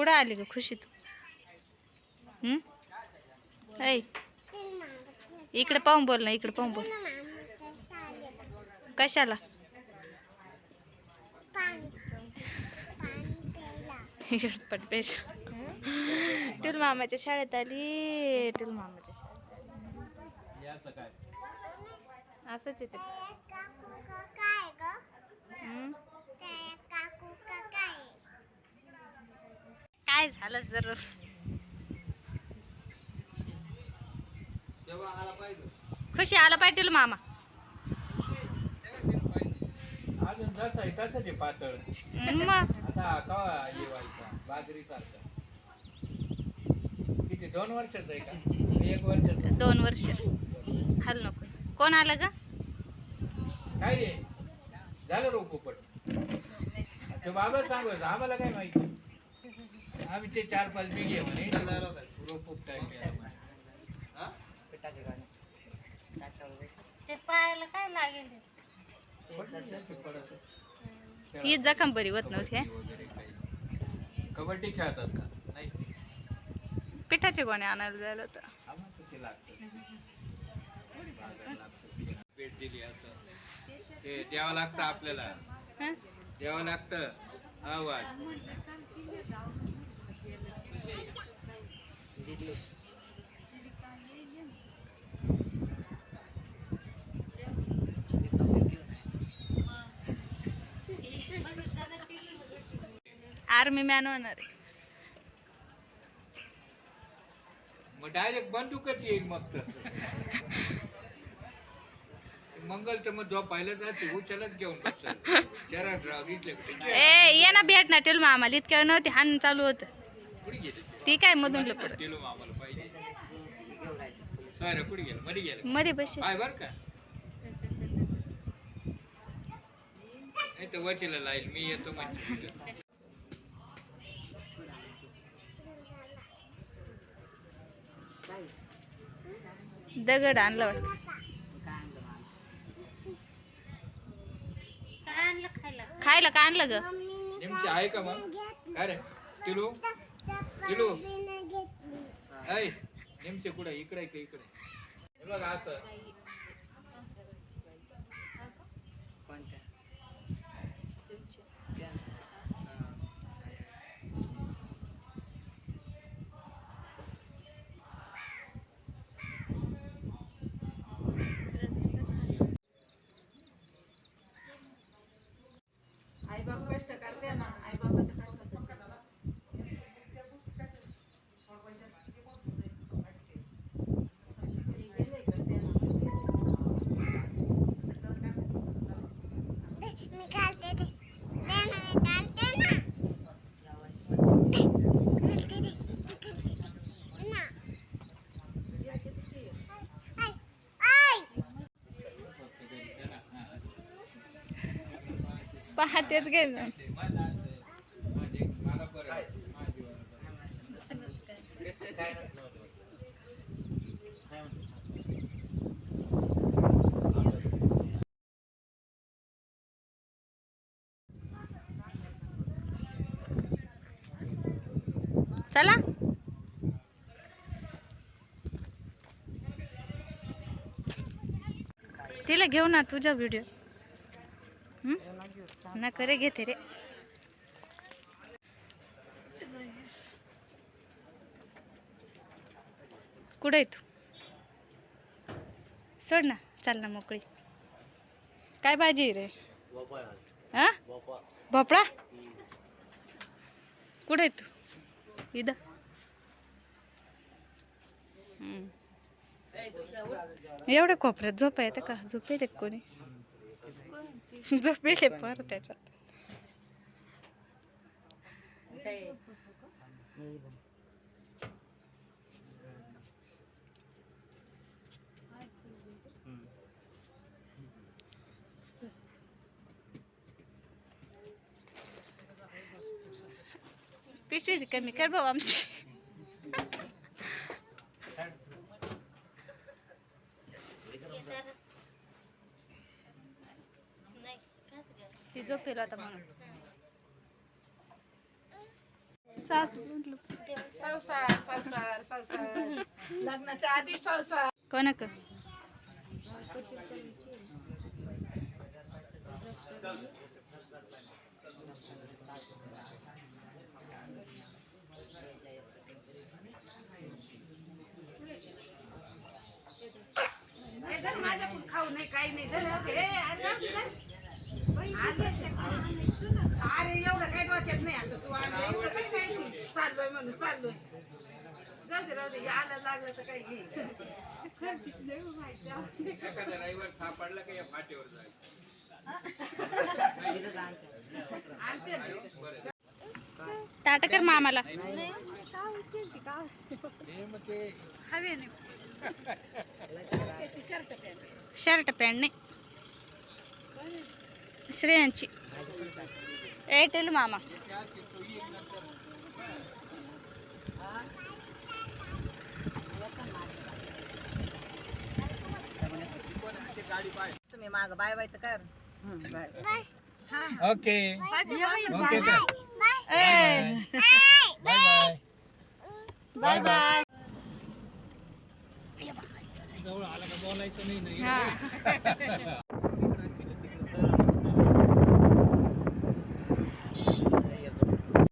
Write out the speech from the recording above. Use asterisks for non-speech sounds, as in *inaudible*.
कुठं आली ग? खुशी तू हम्म? ऐ इकडे पाहून बोल ना इकडे पाहून बोल. कशाला? टुल *laughs* मामाच्या शाळेत आली टुल मामाच्या शाळेत असंच येते काय झालं जर तेव्हा आला पाहिजे खुशी आला पाहिजे मामा. अजून जसं आहे तसंच आहे पातळ मग? आता कवा येवायचा बाजरी चालतं किती दोन वर्षाचं आहे का एक वर्षाचं दोन वर्ष. हल नको. कोण आलं ग? काय रे? झालं रो पोपट. ते बाबा सांगत आम्हाला काय माहिती? आम्ही ते चार पाच बिघे म्हणे. रोप ते पायाला काय लागेल ही जखम बरी होत नव्हती. कबड्डी खेळतात का? नाही. पिठाचे गोणे आणायला जायला तर. भेट दिली असं. ते द्यावं लागतं आपल्याला. हं? द्यावं लागतं. आवाज. आर्मी मॅन होणार आहे. मग डायरेक्ट बंदूकच येईल मग तर मंगल तर मग झोपायला जाते उचलच घेऊन बसतात. शहरात राव घेतलं ए ये ना भेट ना टेल मामाला. इतक्या नव्हती हान चालू होत. ते? काय मधून लपडमध्ये गेलं मध्ये बसे पाय बर का? नाही तर वटीला लाईल. मी येतो म्हणजे दगड आणला वाटत. काय आणलं खायला? खायला का आणलं ग? आहे का मग? काय रे? टिलू टिलू ऐ नेमचे कुठं? इकडे का इकडे? हे बघा असं आई बाप कष्ट करते ना आई बाबाच्या कष्टाचं मी घालते ते दे ना मी घालते ना घालते ते घालते ना ऐ ऐ पाहतेच घे ना चला. तिला घेऊ ना तुझा व्हिडिओ ना करे घेते रे कुठे आहे तू सोड ना चाल ना मोकळी काय भाजी आहे रे हा भोपळा कुठे आहे तू इद एवढ्या कोपऱ्यात झोपा येते का झोपेल एक कोणी झोपेल पर त्याच्यात पिशवी कमी कर भाऊ आमची ती झोपेल आता म्हणून सासू. संसार संसार संसार लग्नाच्या आधी संसार कोणाक? माझ्याकडून खाऊ नाही काही नाही. अरे एवढं काही डोक्यात नाही आता तू आणलं एवढं काही माहिती चाललोय म्हणून चाललोय. जाऊ दे राहू दे आलं लागलं तर काही घे एखादा रविवार सापडला का या फाटेवर जायचं? आणते ना. ताट कर मामाला. शर्ट पॅन्ट नाही. श्रेयांची. एअरटेल मामा. तुम्ही माग बाय बाय तर कर. Okay okay bye. Bye bye bye जवळ आला का बोलायचं नाही